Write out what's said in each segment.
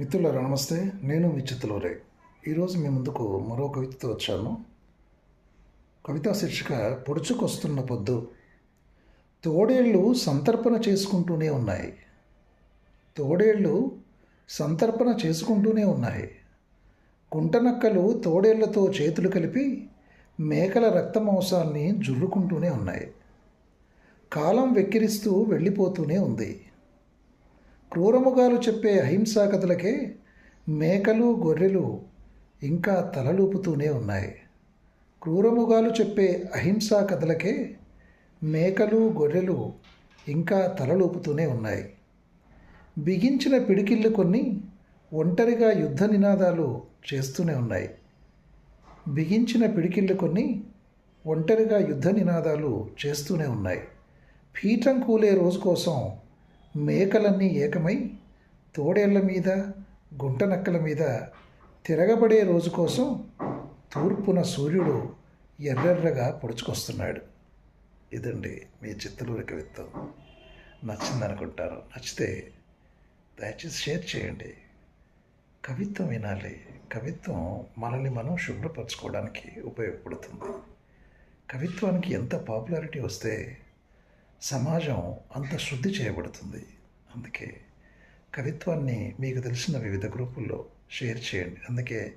మిత్రులారా నమస్తే. నేను మీ చిత్తులూరే ఈరోజు మీ ముందుకు మరో కవితతో వచ్చాను. కవితా శీర్షిక పొడుచుకొస్తున్న పొద్దు. తోడేళ్ళు సంతర్పణ చేసుకుంటూనే ఉన్నాయి. తోడేళ్ళు సంతర్పణ చేసుకుంటూనే ఉన్నాయి. కుంటనక్కలు తోడేళ్ళతో చేతులు కలిపి మేకల రక్తమాంసాన్ని జుర్రుకుంటూనే ఉన్నాయి. కాలం వెక్కిరిస్తూ వెళ్ళిపోతూనే ఉంది. క్రూరముగాలు చెప్పే అహింసా కథలకే మేకలు గొర్రెలు ఇంకా తలలూపుతూనే ఉన్నాయి. క్రూరముగాలు చెప్పే అహింసా కథలకే మేకలు గొర్రెలు ఇంకా తలలూపుతూనే ఉన్నాయి. బిగించిన పిడికిళ్ళు కొన్ని ఒంటరిగా యుద్ధ నినాదాలు చేస్తూనే ఉన్నాయి. బిగించిన పిడికిళ్ళు కొన్ని ఒంటరిగా యుద్ధ నినాదాలు చేస్తూనే ఉన్నాయి. పీఠం కూలే రోజు కోసం మేకలన్నీ ఏకమై తోడేళ్ళ మీద గుంటనక్కల మీద తిరగబడే రోజు కోసం తూర్పున సూర్యుడు ఎర్రెర్రగా పొడుచుకొస్తున్నాడు. ఇదండి మీ చిత్తలూరి కవిత్వం నచ్చిందనుకుంటారు నచ్చితే దయచేసి షేర్ చేయండి. కవిత్వం వినాలి. కవిత్వం మనల్ని మనం శుభ్రపరచుకోవడానికి ఉపయోగపడుతుంది. కవిత్వానికి ఎంత పాపులారిటీ వస్తే సమాజం అంత శుద్ధి చేయబడుతుంది. అందుకే కవిత్వాన్ని మీకు తెలిసిన వివిధ గ్రూపుల్లో షేర్ చేయండి. అందుకే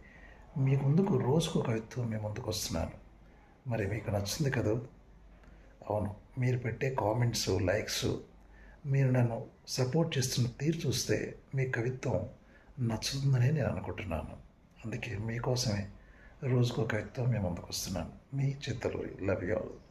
మీ ముందుకు రోజుకు కవిత్వం మీ ముందుకు వస్తున్నాను. మరి మీకు నచ్చింది కదా? అవును మీరు పెట్టే కామెంట్స్ లైక్స్ మీరు నన్ను సపోర్ట్ చేస్తున్న తీరు చూస్తే మీ కవిత్వం నచ్చుతుందని నేను అనుకుంటున్నాను. అందుకే మీకోసమే రోజుకో కవిత్వం మేము ముందుకు వస్తున్నాను. మీ చిత్తలు లవ్ యూ ఆల్